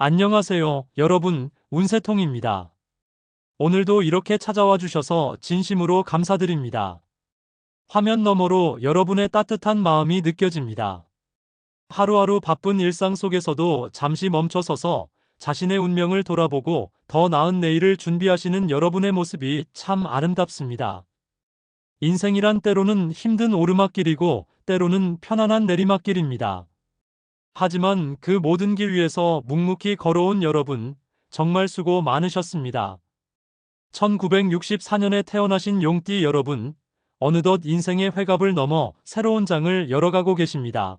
안녕하세요, 여러분. 운세통입니다. 오늘도 이렇게 찾아와 주셔서 진심으로 감사드립니다. 화면 너머로 여러분의 따뜻한 마음이 느껴집니다. 하루하루 바쁜 일상 속에서도 잠시 멈춰서서 자신의 운명을 돌아보고 더 나은 내일을 준비하시는 여러분의 모습이 참 아름답습니다. 인생이란 때로는 힘든 오르막길이고 때로는 편안한 내리막길입니다. 하지만 그 모든 길 위에서 묵묵히 걸어온 여러분, 정말 수고 많으셨습니다. 1964년에 태어나신 용띠 여러분, 어느덧 인생의 회갑을 넘어 새로운 장을 열어가고 계십니다.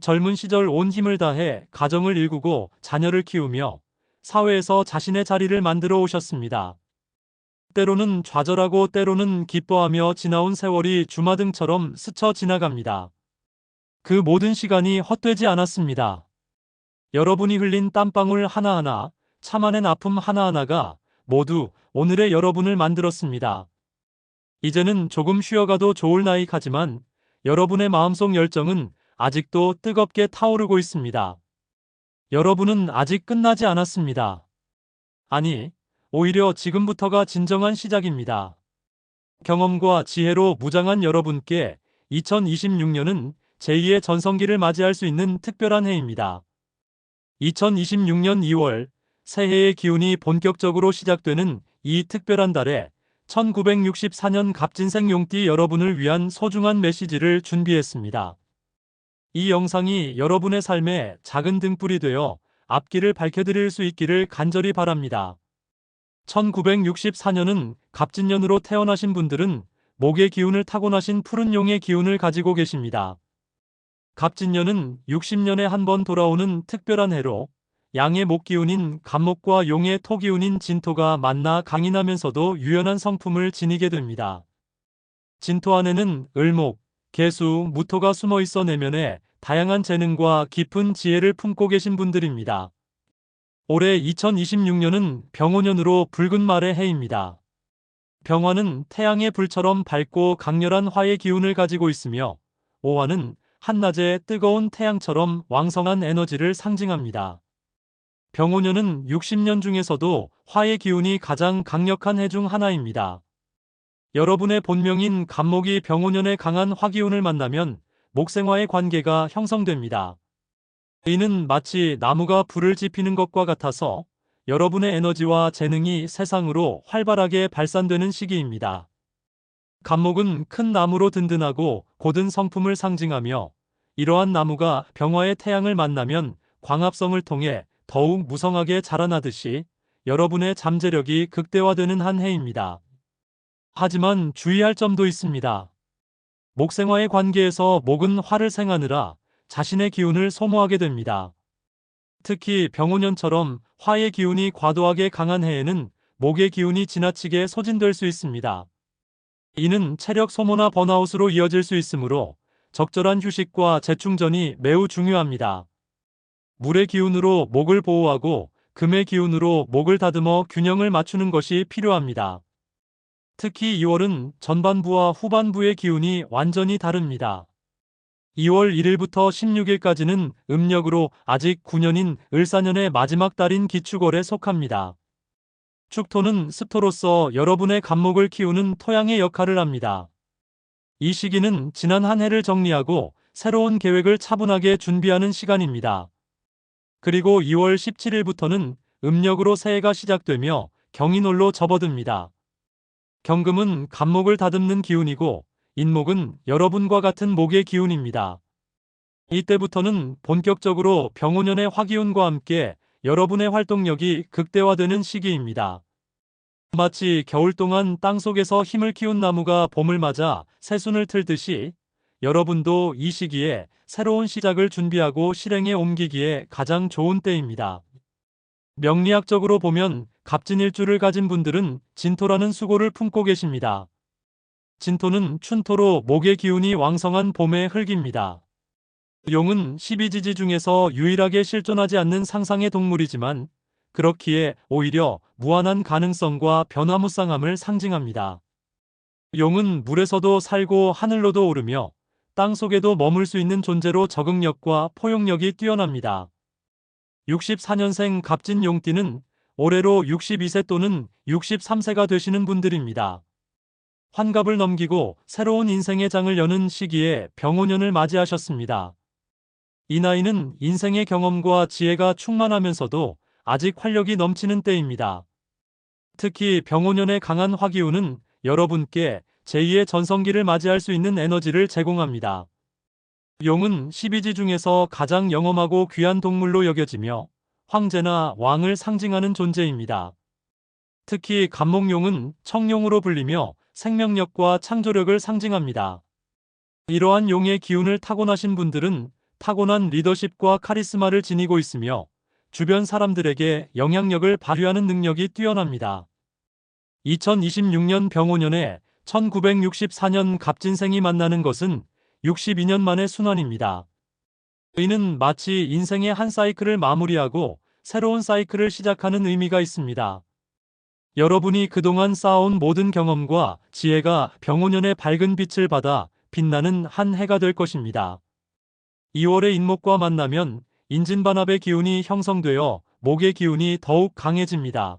젊은 시절 온 힘을 다해 가정을 일구고 자녀를 키우며 사회에서 자신의 자리를 만들어 오셨습니다. 때로는 좌절하고 때로는 기뻐하며 지나온 세월이 주마등처럼 스쳐 지나갑니다. 그 모든 시간이 헛되지 않았습니다. 여러분이 흘린 땀방울 하나하나, 참아낸 아픔 하나하나가 모두 오늘의 여러분을 만들었습니다. 이제는 조금 쉬어가도 좋을 나이가지만 여러분의 마음속 열정은 아직도 뜨겁게 타오르고 있습니다. 여러분은 아직 끝나지 않았습니다. 아니, 오히려 지금부터가 진정한 시작입니다. 경험과 지혜로 무장한 여러분께 2026년은 제2의 전성기를 맞이할 수 있는 특별한 해입니다. 2026년 2월 새해의 기운이 본격적으로 시작되는 이 특별한 달에 1964년 갑진생 용띠 여러분을 위한 소중한 메시지를 준비했습니다. 이 영상이 여러분의 삶에 작은 등불이 되어 앞길을 밝혀드릴 수 있기를 간절히 바랍니다. 1964년은 갑진년으로 태어나신 분들은 목의 기운을 타고나신 푸른 용의 기운을 가지고 계십니다. 갑진년은 60년에 한 번 돌아오는 특별한 해로 양의 목 기운인 갑목과 용의 토 기운인 진토가 만나 강인하면서도 유연한 성품을 지니게 됩니다. 진토 안에는 을목, 개수, 무토가 숨어 있어 내면에 다양한 재능과 깊은 지혜를 품고 계신 분들입니다. 올해 2026년은 병호년으로 붉은 말의 해입니다. 병화는 태양의 불처럼 밝고 강렬한 화의 기운을 가지고 있으며 오화는 한낮의 뜨거운 태양처럼 왕성한 에너지를 상징합니다. 병호년은 60년 중에서도 화의 기운이 가장 강력한 해 중 하나입니다. 여러분의 본명인 간목이 병호년의 강한 화기운을 만나면 목생화의 관계가 형성됩니다. 이는 마치 나무가 불을 지피는 것과 같아서 여러분의 에너지와 재능이 세상으로 활발하게 발산되는 시기입니다. 간목은 큰 나무로 든든하고 고든 성품을 상징하며 이러한 나무가 병화의 태양을 만나면 광합성을 통해 더욱 무성하게 자라나듯이 여러분의 잠재력이 극대화되는 한 해입니다. 하지만 주의할 점도 있습니다. 목생화의 관계에서 목은 화를 생하느라 자신의 기운을 소모하게 됩니다. 특히 병호년처럼 화의 기운이 과도하게 강한 해에는 목의 기운이 지나치게 소진될 수 있습니다. 이는 체력 소모나 번아웃으로 이어질 수 있으므로 적절한 휴식과 재충전이 매우 중요합니다. 물의 기운으로 목을 보호하고 금의 기운으로 목을 다듬어 균형을 맞추는 것이 필요합니다. 특히 2월은 전반부와 후반부의 기운이 완전히 다릅니다. 2월 1일부터 16일까지는 음력으로 아직 9년인 을사년의 마지막 달인 기축월에 속합니다. 축토는 습토로서 여러분의 간목을 키우는 토양의 역할을 합니다. 이 시기는 지난 한 해를 정리하고 새로운 계획을 차분하게 준비하는 시간입니다. 그리고 2월 17일부터는 음력으로 새해가 시작되며 경인월로 접어듭니다. 경금은 간목을 다듬는 기운이고 인목은 여러분과 같은 목의 기운입니다. 이때부터는 본격적으로 병오년의 화기운과 함께 여러분의 활동력이 극대화되는 시기입니다. 마치 겨울 동안 땅 속에서 힘을 키운 나무가 봄을 맞아 새순을 틀듯이 여러분도 이 시기에 새로운 시작을 준비하고 실행에 옮기기에 가장 좋은 때입니다. 명리학적으로 보면 갑진일주를 가진 분들은 진토라는 수고를 품고 계십니다. 진토는 춘토로 목의 기운이 왕성한 봄의 흙입니다. 용은 12지지 중에서 유일하게 실존하지 않는 상상의 동물이지만 그렇기에 오히려 무한한 가능성과 변화무쌍함을 상징합니다. 용은 물에서도 살고 하늘로도 오르며 땅 속에도 머물 수 있는 존재로 적응력과 포용력이 뛰어납니다. 64년생 갑진 용띠는 올해로 62세 또는 63세가 되시는 분들입니다. 환갑을 넘기고 새로운 인생의 장을 여는 시기에 병오년을 맞이하셨습니다. 이 나이는 인생의 경험과 지혜가 충만하면서도 아직 활력이 넘치는 때입니다. 특히 병오년의 강한 화기운은 여러분께 제2의 전성기를 맞이할 수 있는 에너지를 제공합니다. 용은 12지 중에서 가장 영험하고 귀한 동물로 여겨지며 황제나 왕을 상징하는 존재입니다. 특히 간목용은 청룡으로 불리며 생명력과 창조력을 상징합니다. 이러한 용의 기운을 타고나신 분들은 타고난 리더십과 카리스마를 지니고 있으며 주변 사람들에게 영향력을 발휘하는 능력이 뛰어납니다. 2026년 병오년에 1964년 갑진생이 만나는 것은 62년 만의 순환입니다. 이는 마치 인생의 한 사이클을 마무리하고 새로운 사이클을 시작하는 의미가 있습니다. 여러분이 그동안 쌓아온 모든 경험과 지혜가 병오년의 밝은 빛을 받아 빛나는 한 해가 될 것입니다. 2월의 인목과 만나면 인진반합의 기운이 형성되어 목의 기운이 더욱 강해집니다.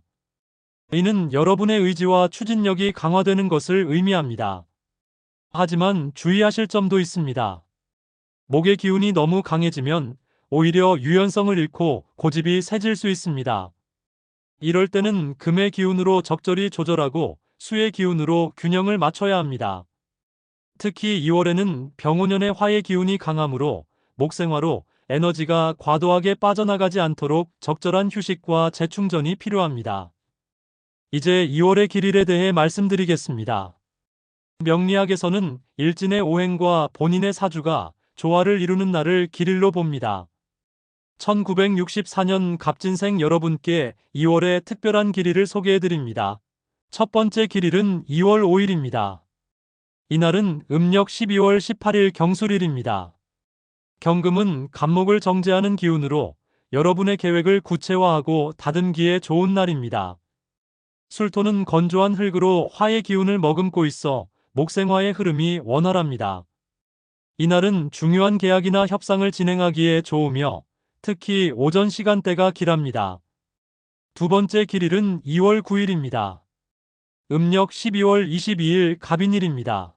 이는 여러분의 의지와 추진력이 강화되는 것을 의미합니다. 하지만 주의하실 점도 있습니다. 목의 기운이 너무 강해지면 오히려 유연성을 잃고 고집이 세질 수 있습니다. 이럴 때는 금의 기운으로 적절히 조절하고 수의 기운으로 균형을 맞춰야 합니다. 특히 2월에는 병오년의 화의 기운이 강하므로 목생화로 에너지가 과도하게 빠져나가지 않도록 적절한 휴식과 재충전이 필요합니다. 이제 2월의 길일에 대해 말씀드리겠습니다. 명리학에서는 일진의 오행과 본인의 사주가 조화를 이루는 날을 길일로 봅니다. 1964년 갑진생 여러분께 2월의 특별한 길일을 소개해 드립니다. 첫 번째 길일은 2월 5일입니다. 이날은 음력 12월 18일 경술일입니다. 경금은 간목을 정제하는 기운으로 여러분의 계획을 구체화하고 다듬기에 좋은 날입니다. 술토는 건조한 흙으로 화의 기운을 머금고 있어 목생화의 흐름이 원활합니다. 이날은 중요한 계약이나 협상을 진행하기에 좋으며 특히 오전 시간대가 길합니다. 두 번째 길일은 2월 9일입니다. 음력 12월 22일 갑인일입니다.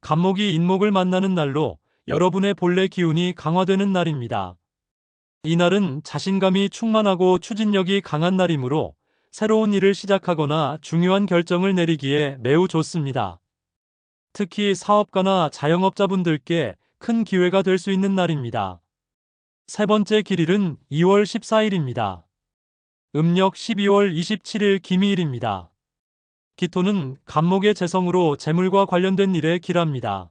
간목이 인목을 만나는 날로 여러분의 본래 기운이 강화되는 날입니다. 이날은 자신감이 충만하고 추진력이 강한 날이므로 새로운 일을 시작하거나 중요한 결정을 내리기에 매우 좋습니다. 특히 사업가나 자영업자분들께 큰 기회가 될 수 있는 날입니다. 세 번째 길일은 2월 14일입니다. 음력 12월 27일 기미일입니다. 기토는 간목의 재성으로 재물과 관련된 일에 길합니다.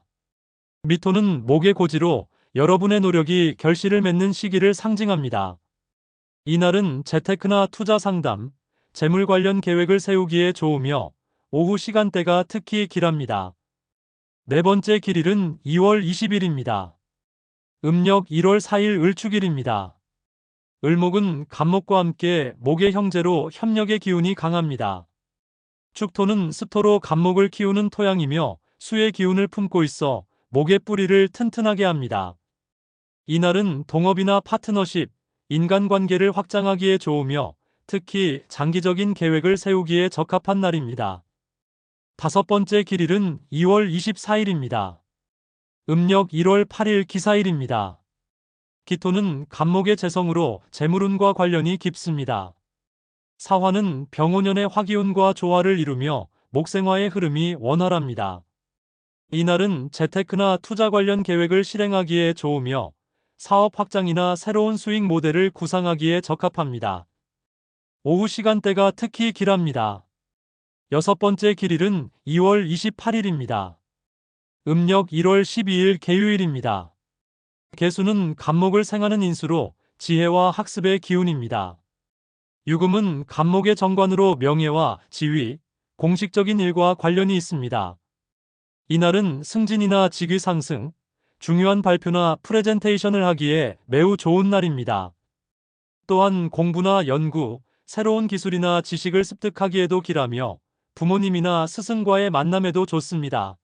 미토는 목의 고지로 여러분의 노력이 결실을 맺는 시기를 상징합니다. 이날은 재테크나 투자 상담, 재물 관련 계획을 세우기에 좋으며 오후 시간대가 특히 길합니다. 네 번째 길일은 2월 20일입니다. 음력 1월 4일 을축일입니다. 을목은 간목과 함께 목의 형제로 협력의 기운이 강합니다. 축토는 습토로 간목을 키우는 토양이며 수의 기운을 품고 있어 목의 뿌리를 튼튼하게 합니다. 이날은 동업이나 파트너십, 인간관계를 확장하기에 좋으며 특히 장기적인 계획을 세우기에 적합한 날입니다. 다섯 번째 길일은 2월 24일입니다. 음력 1월 8일 기사일입니다. 기토는 간목의 재성으로 재물운과 관련이 깊습니다. 사화는 병오년의 화기운과 조화를 이루며 목생화의 흐름이 원활합니다. 이날은 재테크나 투자 관련 계획을 실행하기에 좋으며 사업 확장이나 새로운 수익 모델을 구상하기에 적합합니다. 오후 시간대가 특히 길합니다. 여섯 번째 길일은 2월 28일입니다. 음력 1월 12일 개유일입니다. 개수는 간목을 생하는 인수로 지혜와 학습의 기운입니다. 유금은 간목의 정관으로 명예와 지위, 공식적인 일과 관련이 있습니다. 이날은 승진이나 직위 상승, 중요한 발표나 프레젠테이션을 하기에 매우 좋은 날입니다. 또한 공부나 연구, 새로운 기술이나 지식을 습득하기에도 길하며 부모님이나 스승과의 만남에도 좋습니다.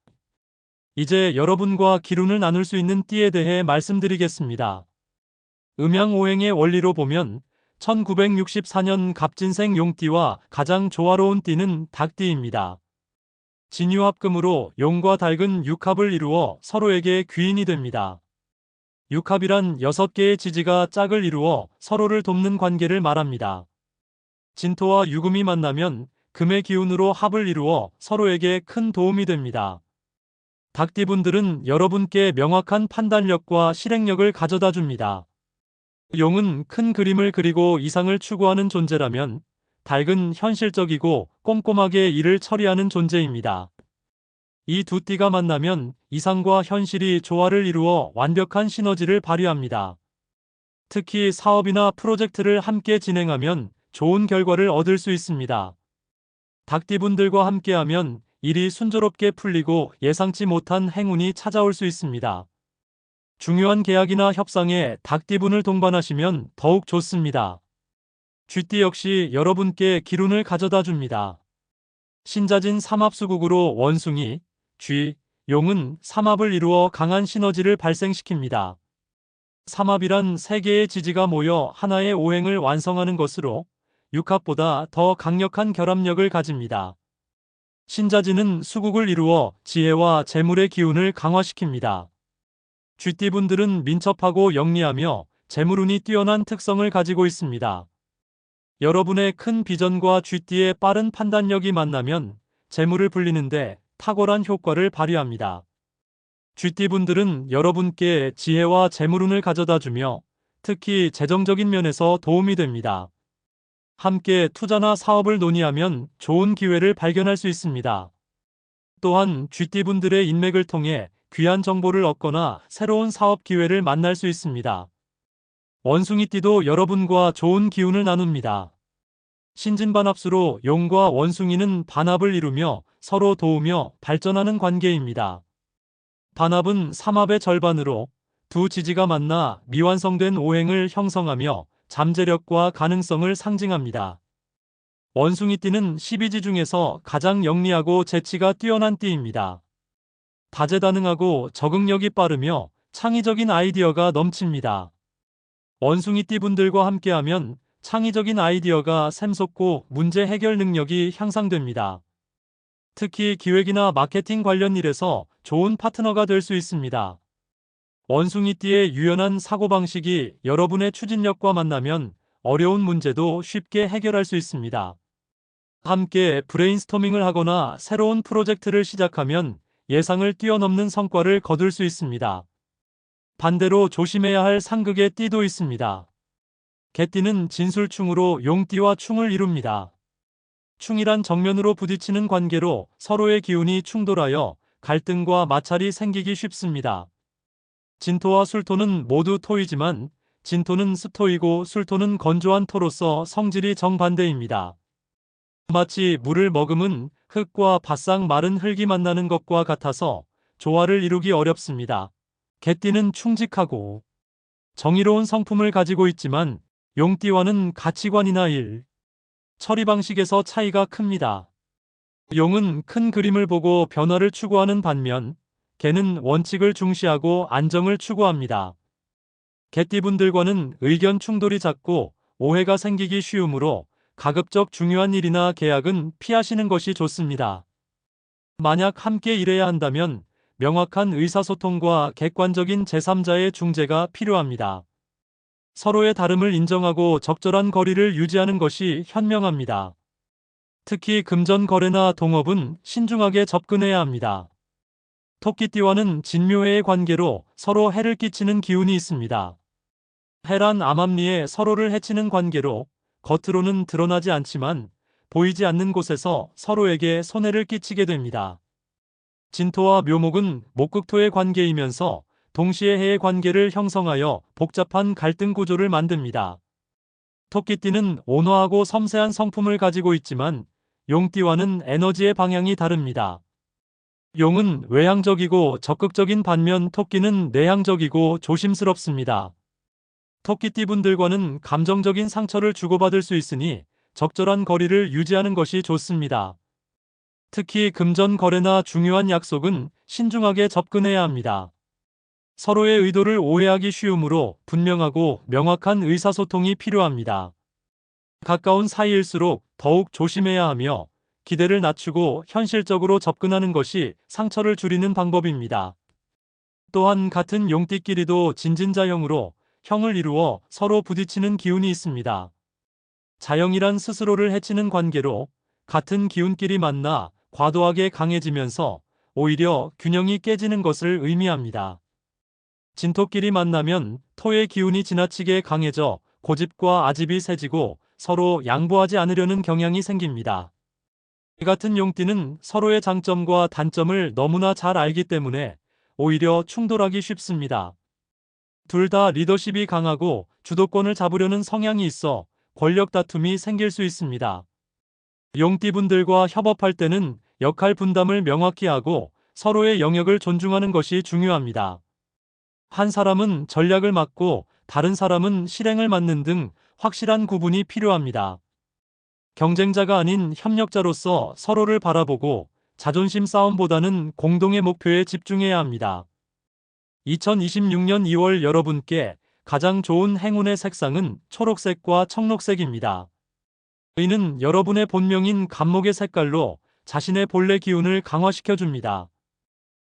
이제 여러분과 기운을 나눌 수 있는 띠에 대해 말씀드리겠습니다. 음양오행의 원리로 보면 1964년 갑진생 용띠와 가장 조화로운 띠는 닭띠입니다. 진유합금으로 용과 닭은 육합을 이루어 서로에게 귀인이 됩니다. 육합이란 6개의 지지가 짝을 이루어 서로를 돕는 관계를 말합니다. 진토와 유금이 만나면 금의 기운으로 합을 이루어 서로에게 큰 도움이 됩니다. 닭띠분들은 여러분께 명확한 판단력과 실행력을 가져다 줍니다. 용은 큰 그림을 그리고 이상을 추구하는 존재라면 닭은 현실적이고 꼼꼼하게 일을 처리하는 존재입니다. 이 두 띠가 만나면 이상과 현실이 조화를 이루어 완벽한 시너지를 발휘합니다. 특히 사업이나 프로젝트를 함께 진행하면 좋은 결과를 얻을 수 있습니다. 닭띠분들과 함께하면 일이 순조롭게 풀리고 예상치 못한 행운이 찾아올 수 있습니다. 중요한 계약이나 협상에 닭띠분을 동반하시면 더욱 좋습니다. 쥐띠 역시 여러분께 기운을 가져다 줍니다. 신자진 삼합수국으로 원숭이, 쥐, 용은 삼합을 이루어 강한 시너지를 발생시킵니다. 삼합이란 세 개의 지지가 모여 하나의 오행을 완성하는 것으로 육합보다 더 강력한 결합력을 가집니다. 신자지는 수국을 이루어 지혜와 재물의 기운을 강화시킵니다. 쥐띠분들은 민첩하고 영리하며 재물운이 뛰어난 특성을 가지고 있습니다. 여러분의 큰 비전과 쥐띠의 빠른 판단력이 만나면 재물을 불리는데 탁월한 효과를 발휘합니다. 쥐띠분들은 여러분께 지혜와 재물운을 가져다 주며 특히 재정적인 면에서 도움이 됩니다. 함께 투자나 사업을 논의하면 좋은 기회를 발견할 수 있습니다. 또한 쥐띠분들의 인맥을 통해 귀한 정보를 얻거나 새로운 사업 기회를 만날 수 있습니다. 원숭이띠도 여러분과 좋은 기운을 나눕니다. 신진반합수로 용과 원숭이는 반합을 이루며 서로 도우며 발전하는 관계입니다. 반합은 삼합의 절반으로 두 지지가 만나 미완성된 오행을 형성하며 잠재력과 가능성을 상징합니다. 원숭이띠는 12지 중에서 가장 영리하고 재치가 뛰어난 띠입니다. 다재다능하고 적응력이 빠르며 창의적인 아이디어가 넘칩니다. 원숭이띠 분들과 함께하면 창의적인 아이디어가 샘솟고 문제 해결 능력이 향상됩니다. 특히 기획이나 마케팅 관련 일에서 좋은 파트너가 될 수 있습니다. 원숭이띠의 유연한 사고방식이 여러분의 추진력과 만나면 어려운 문제도 쉽게 해결할 수 있습니다. 함께 브레인스토밍을 하거나 새로운 프로젝트를 시작하면 예상을 뛰어넘는 성과를 거둘 수 있습니다. 반대로 조심해야 할 상극의 띠도 있습니다. 개띠는 진술충으로 용띠와 충을 이룹니다. 충이란 정면으로 부딪히는 관계로 서로의 기운이 충돌하여 갈등과 마찰이 생기기 쉽습니다. 진토와 술토는 모두 토이지만 진토는 스토이고 술토는 건조한 토로서 성질이 정반대입니다. 마치 물을 머금은 흙과 바싹 마른 흙이 만나는 것과 같아서 조화를 이루기 어렵습니다. 개띠는 충직하고 정의로운 성품을 가지고 있지만 용띠와는 가치관이나 일, 처리 방식에서 차이가 큽니다. 용은 큰 그림을 보고 변화를 추구하는 반면 개는 원칙을 중시하고 안정을 추구합니다. 개띠분들과는 의견 충돌이 잦고 오해가 생기기 쉬우므로 가급적 중요한 일이나 계약은 피하시는 것이 좋습니다. 만약 함께 일해야 한다면 명확한 의사소통과 객관적인 제3자의 중재가 필요합니다. 서로의 다름을 인정하고 적절한 거리를 유지하는 것이 현명합니다. 특히 금전 거래나 동업은 신중하게 접근해야 합니다. 토끼띠와는 진묘해의 관계로 서로 해를 끼치는 기운이 있습니다. 해란 암암리에 서로를 해치는 관계로 겉으로는 드러나지 않지만 보이지 않는 곳에서 서로에게 손해를 끼치게 됩니다. 진토와 묘목은 목극토의 관계이면서 동시에 해의 관계를 형성하여 복잡한 갈등 구조를 만듭니다. 토끼띠는 온화하고 섬세한 성품을 가지고 있지만 용띠와는 에너지의 방향이 다릅니다. 용은 외향적이고 적극적인 반면 토끼는 내향적이고 조심스럽습니다. 토끼띠 분들과는 감정적인 상처를 주고받을 수 있으니 적절한 거리를 유지하는 것이 좋습니다. 특히 금전 거래나 중요한 약속은 신중하게 접근해야 합니다. 서로의 의도를 오해하기 쉬우므로 분명하고 명확한 의사소통이 필요합니다. 가까운 사이일수록 더욱 조심해야 하며 기대를 낮추고 현실적으로 접근하는 것이 상처를 줄이는 방법입니다. 또한 같은 용띠끼리도 진진자형으로 형을 이루어 서로 부딪히는 기운이 있습니다. 자형이란 스스로를 해치는 관계로 같은 기운끼리 만나 과도하게 강해지면서 오히려 균형이 깨지는 것을 의미합니다. 진토끼리 만나면 토의 기운이 지나치게 강해져 고집과 아집이 세지고 서로 양보하지 않으려는 경향이 생깁니다. 이 같은 용띠는 서로의 장점과 단점을 너무나 잘 알기 때문에 오히려 충돌하기 쉽습니다. 둘 다 리더십이 강하고 주도권을 잡으려는 성향이 있어 권력 다툼이 생길 수 있습니다. 용띠분들과 협업할 때는 역할 분담을 명확히 하고 서로의 영역을 존중하는 것이 중요합니다. 한 사람은 전략을 맡고 다른 사람은 실행을 맡는 등 확실한 구분이 필요합니다. 경쟁자가 아닌 협력자로서 서로를 바라보고 자존심 싸움보다는 공동의 목표에 집중해야 합니다. 2026년 2월 여러분께 가장 좋은 행운의 색상은 초록색과 청록색입니다. 의는 여러분의 본명인 간목의 색깔로 자신의 본래 기운을 강화시켜 줍니다.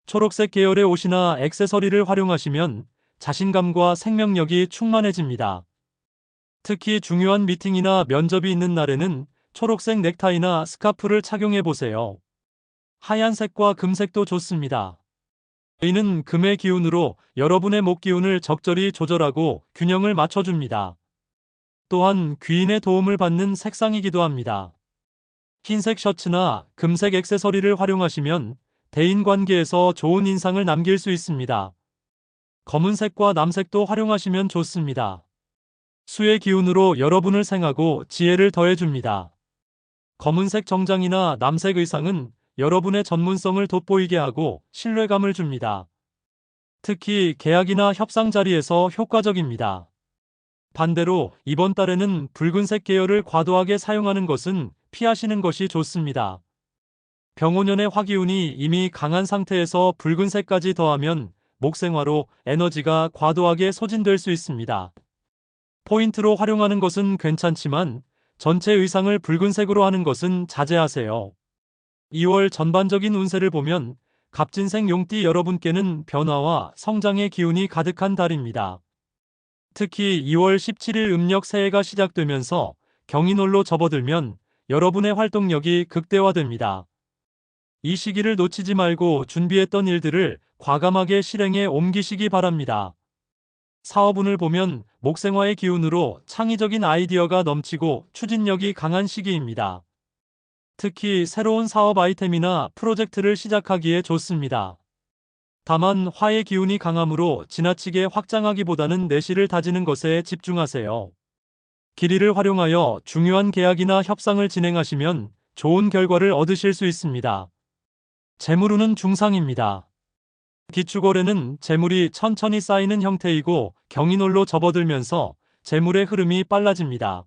초록색 계열의 옷이나 액세서리를 활용하시면 자신감과 생명력이 충만해집니다. 특히 중요한 미팅이나 면접이 있는 날에는 초록색 넥타이나 스카프를 착용해 보세요. 하얀색과 금색도 좋습니다. 의는 금의 기운으로 여러분의 목 기운을 적절히 조절하고 균형을 맞춰줍니다. 또한 귀인의 도움을 받는 색상이기도 합니다. 흰색 셔츠나 금색 액세서리를 활용하시면 대인 관계에서 좋은 인상을 남길 수 있습니다. 검은색과 남색도 활용하시면 좋습니다. 수의 기운으로 여러분을 생하고 지혜를 더해줍니다. 검은색 정장이나 남색 의상은 여러분의 전문성을 돋보이게 하고 신뢰감을 줍니다. 특히 계약이나 협상 자리에서 효과적입니다. 반대로 이번 달에는 붉은색 계열을 과도하게 사용하는 것은 피하시는 것이 좋습니다. 병오년의 화기운이 이미 강한 상태에서 붉은색까지 더하면 목생화로 에너지가 과도하게 소진될 수 있습니다. 포인트로 활용하는 것은 괜찮지만 전체 의상을 붉은색으로 하는 것은 자제하세요. 2월 전반적인 운세를 보면 갑진생 용띠 여러분께는 변화와 성장의 기운이 가득한 달입니다. 특히 2월 17일 음력 새해가 시작되면서 경인홀로 접어들면 여러분의 활동력이 극대화됩니다. 이 시기를 놓치지 말고 준비했던 일들을 과감하게 실행에 옮기시기 바랍니다. 사업운을 보면 목생화의 기운으로 창의적인 아이디어가 넘치고 추진력이 강한 시기입니다. 특히 새로운 사업 아이템이나 프로젝트를 시작하기에 좋습니다. 다만 화의 기운이 강하므로 지나치게 확장하기보다는 내실을 다지는 것에 집중하세요. 길이를 활용하여 중요한 계약이나 협상을 진행하시면 좋은 결과를 얻으실 수 있습니다. 재물운은 중상입니다. 기축월에는 재물이 천천히 쌓이는 형태이고 경인홀로 접어들면서 재물의 흐름이 빨라집니다.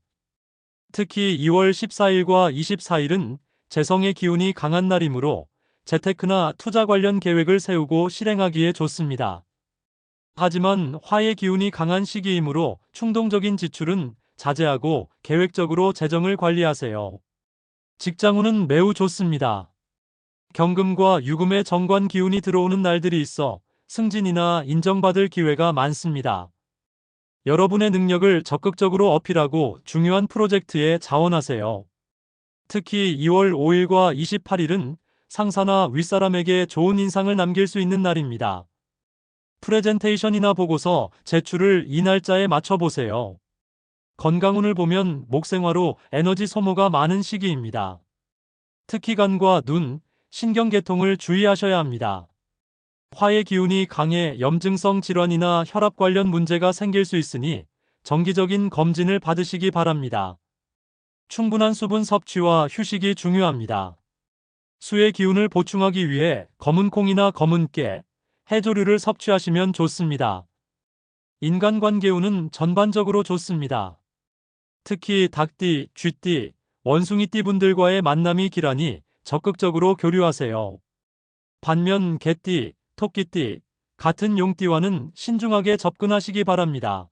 특히 2월 14일과 24일은 재성의 기운이 강한 날이므로 재테크나 투자 관련 계획을 세우고 실행하기에 좋습니다. 하지만 화의 기운이 강한 시기이므로 충동적인 지출은 자제하고 계획적으로 재정을 관리하세요. 직장운은 매우 좋습니다. 경금과 유금의 정관 기운이 들어오는 날들이 있어 승진이나 인정받을 기회가 많습니다. 여러분의 능력을 적극적으로 어필하고 중요한 프로젝트에 자원하세요. 특히 2월 5일과 28일은 상사나 윗사람에게 좋은 인상을 남길 수 있는 날입니다. 프레젠테이션이나 보고서 제출을 이 날짜에 맞춰보세요. 건강운을 보면 목생화로 에너지 소모가 많은 시기입니다. 특히 간과 눈, 신경계통을 주의하셔야 합니다. 화의 기운이 강해 염증성 질환이나 혈압 관련 문제가 생길 수 있으니 정기적인 검진을 받으시기 바랍니다. 충분한 수분 섭취와 휴식이 중요합니다. 수의 기운을 보충하기 위해 검은 콩이나 검은 깨, 해조류를 섭취하시면 좋습니다. 인간관계운은 전반적으로 좋습니다. 특히 닭띠, 쥐띠, 원숭이띠 분들과의 만남이 길하니 적극적으로 교류하세요. 반면 개띠, 토끼띠, 같은 용띠와는 신중하게 접근하시기 바랍니다.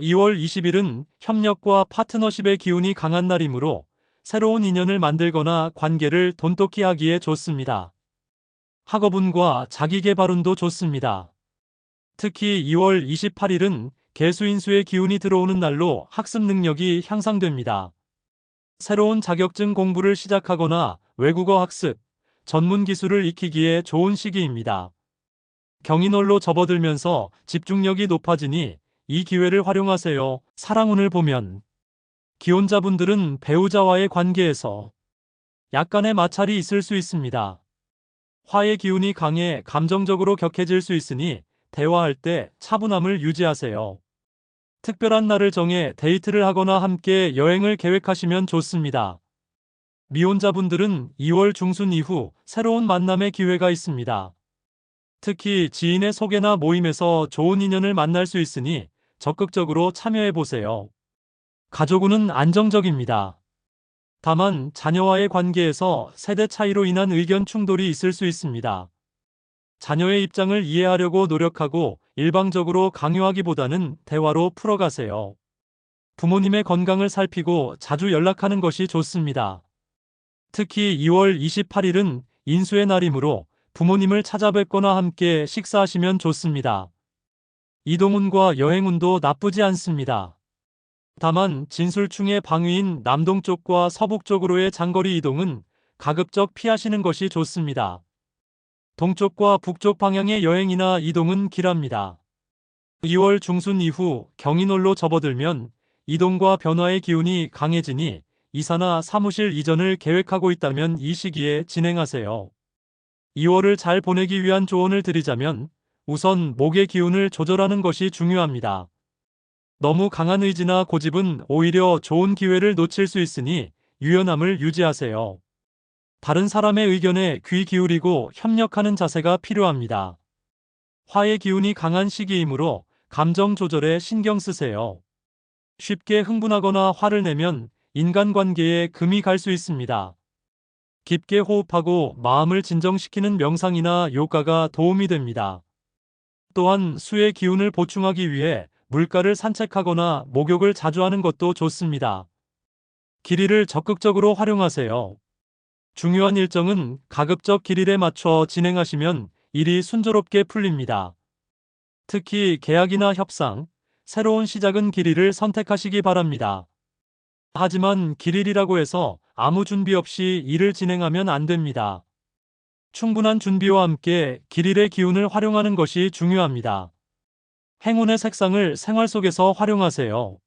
2월 20일은 협력과 파트너십의 기운이 강한 날이므로 새로운 인연을 만들거나 관계를 돈독히 하기에 좋습니다. 학업운과 자기개발운도 좋습니다. 특히 2월 28일은 개수인수의 기운이 들어오는 날로 학습 능력이 향상됩니다. 새로운 자격증 공부를 시작하거나 외국어 학습, 전문 기술을 익히기에 좋은 시기입니다. 경인월로 접어들면서 집중력이 높아지니 이 기회를 활용하세요. 사랑운을 보면 기혼자분들은 배우자와의 관계에서 약간의 마찰이 있을 수 있습니다. 화의 기운이 강해 감정적으로 격해질 수 있으니 대화할 때 차분함을 유지하세요. 특별한 날을 정해 데이트를 하거나 함께 여행을 계획하시면 좋습니다. 미혼자분들은 2월 중순 이후 새로운 만남의 기회가 있습니다. 특히 지인의 소개나 모임에서 좋은 인연을 만날 수 있으니 적극적으로 참여해 보세요. 가족운은 안정적입니다. 다만 자녀와의 관계에서 세대 차이로 인한 의견 충돌이 있을 수 있습니다. 자녀의 입장을 이해하려고 노력하고 일방적으로 강요하기보다는 대화로 풀어가세요. 부모님의 건강을 살피고 자주 연락하는 것이 좋습니다. 특히 2월 28일은 인수의 날이므로 부모님을 찾아뵙거나 함께 식사하시면 좋습니다. 이동운과 여행운도 나쁘지 않습니다. 다만 진술충의 방위인 남동쪽과 서북쪽으로의 장거리 이동은 가급적 피하시는 것이 좋습니다. 동쪽과 북쪽 방향의 여행이나 이동은 길합니다. 2월 중순 이후 경인월로 접어들면 이동과 변화의 기운이 강해지니 이사나 사무실 이전을 계획하고 있다면 이 시기에 진행하세요. 2월을 잘 보내기 위한 조언을 드리자면 우선 목의 기운을 조절하는 것이 중요합니다. 너무 강한 의지나 고집은 오히려 좋은 기회를 놓칠 수 있으니 유연함을 유지하세요. 다른 사람의 의견에 귀 기울이고 협력하는 자세가 필요합니다. 화의 기운이 강한 시기이므로 감정 조절에 신경 쓰세요. 쉽게 흥분하거나 화를 내면 인간관계에 금이 갈 수 있습니다. 깊게 호흡하고 마음을 진정시키는 명상이나 요가가 도움이 됩니다. 또한 수의 기운을 보충하기 위해 물가를 산책하거나 목욕을 자주 하는 것도 좋습니다. 길이를 적극적으로 활용하세요. 중요한 일정은 가급적 길일에 맞춰 진행하시면 일이 순조롭게 풀립니다. 특히 계약이나 협상, 새로운 시작은 길이를 선택하시기 바랍니다. 하지만 길일이라고 해서 아무 준비 없이 일을 진행하면 안 됩니다. 충분한 준비와 함께 길일의 기운을 활용하는 것이 중요합니다. 행운의 색상을 생활 속에서 활용하세요.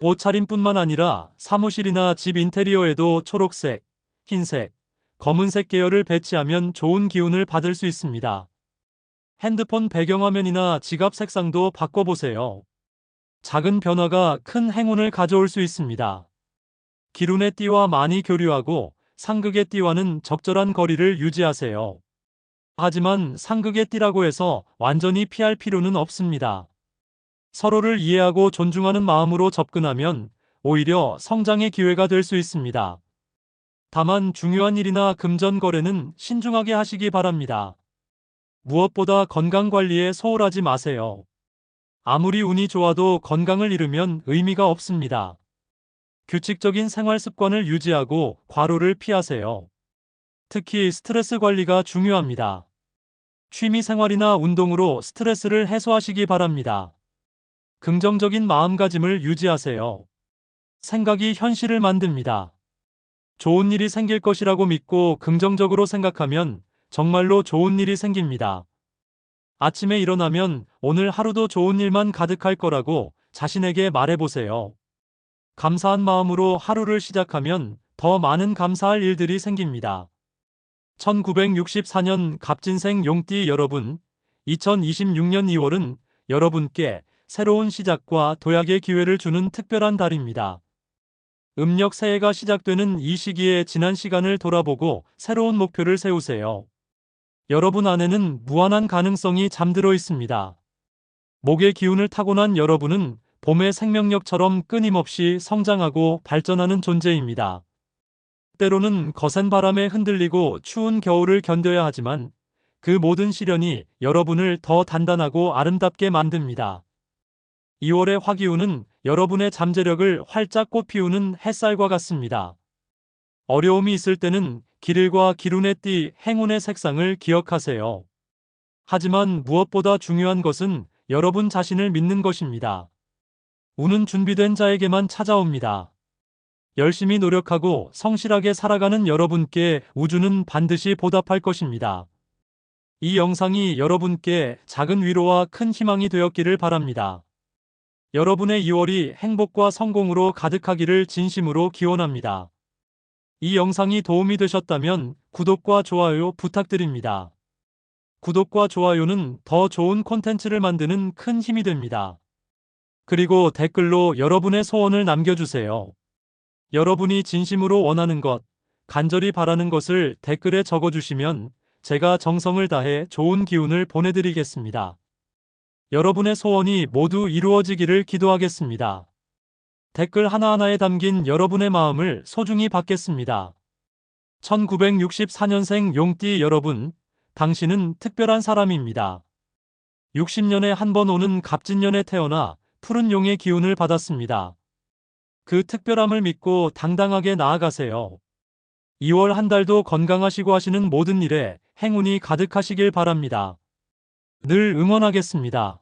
옷차림뿐만 아니라 사무실이나 집 인테리어에도 초록색, 흰색, 검은색 계열을 배치하면 좋은 기운을 받을 수 있습니다. 핸드폰 배경화면이나 지갑 색상도 바꿔보세요. 작은 변화가 큰 행운을 가져올 수 있습니다. 기룬의 띠와 많이 교류하고 상극의 띠와는 적절한 거리를 유지하세요. 하지만 상극의 띠라고 해서 완전히 피할 필요는 없습니다. 서로를 이해하고 존중하는 마음으로 접근하면 오히려 성장의 기회가 될 수 있습니다. 다만 중요한 일이나 금전 거래는 신중하게 하시기 바랍니다. 무엇보다 건강 관리에 소홀하지 마세요. 아무리 운이 좋아도 건강을 잃으면 의미가 없습니다. 규칙적인 생활 습관을 유지하고 과로를 피하세요. 특히 스트레스 관리가 중요합니다. 취미 생활이나 운동으로 스트레스를 해소하시기 바랍니다. 긍정적인 마음가짐을 유지하세요. 생각이 현실을 만듭니다. 좋은 일이 생길 것이라고 믿고 긍정적으로 생각하면 정말로 좋은 일이 생깁니다. 아침에 일어나면 오늘 하루도 좋은 일만 가득할 거라고 자신에게 말해보세요. 감사한 마음으로 하루를 시작하면 더 많은 감사할 일들이 생깁니다. 1964년 갑진생 용띠 여러분, 2026년 2월은 여러분께 새로운 시작과 도약의 기회를 주는 특별한 달입니다. 음력 새해가 시작되는 이 시기에 지난 시간을 돌아보고 새로운 목표를 세우세요. 여러분 안에는 무한한 가능성이 잠들어 있습니다. 목의 기운을 타고난 여러분은 봄의 생명력처럼 끊임없이 성장하고 발전하는 존재입니다. 때로는 거센 바람에 흔들리고 추운 겨울을 견뎌야 하지만 그 모든 시련이 여러분을 더 단단하고 아름답게 만듭니다. 2월의 화기운은 여러분의 잠재력을 활짝 꽃피우는 햇살과 같습니다. 어려움이 있을 때는 길일과 기룬의 띠 행운의 색상을 기억하세요. 하지만 무엇보다 중요한 것은 여러분 자신을 믿는 것입니다. 운은 준비된 자에게만 찾아옵니다. 열심히 노력하고 성실하게 살아가는 여러분께 우주는 반드시 보답할 것입니다. 이 영상이 여러분께 작은 위로와 큰 희망이 되었기를 바랍니다. 여러분의 2월이 행복과 성공으로 가득하기를 진심으로 기원합니다. 이 영상이 도움이 되셨다면 구독과 좋아요 부탁드립니다. 구독과 좋아요는 더 좋은 콘텐츠를 만드는 큰 힘이 됩니다. 그리고 댓글로 여러분의 소원을 남겨주세요. 여러분이 진심으로 원하는 것, 간절히 바라는 것을 댓글에 적어주시면 제가 정성을 다해 좋은 기운을 보내드리겠습니다. 여러분의 소원이 모두 이루어지기를 기도하겠습니다. 댓글 하나하나에 담긴 여러분의 마음을 소중히 받겠습니다. 1964년생 용띠 여러분, 당신은 특별한 사람입니다. 60년에 한 번 오는 갑진년에 태어나 푸른 용의 기운을 받았습니다. 그 특별함을 믿고 당당하게 나아가세요. 2월 한 달도 건강하시고 하시는 모든 일에 행운이 가득하시길 바랍니다. 늘 응원하겠습니다.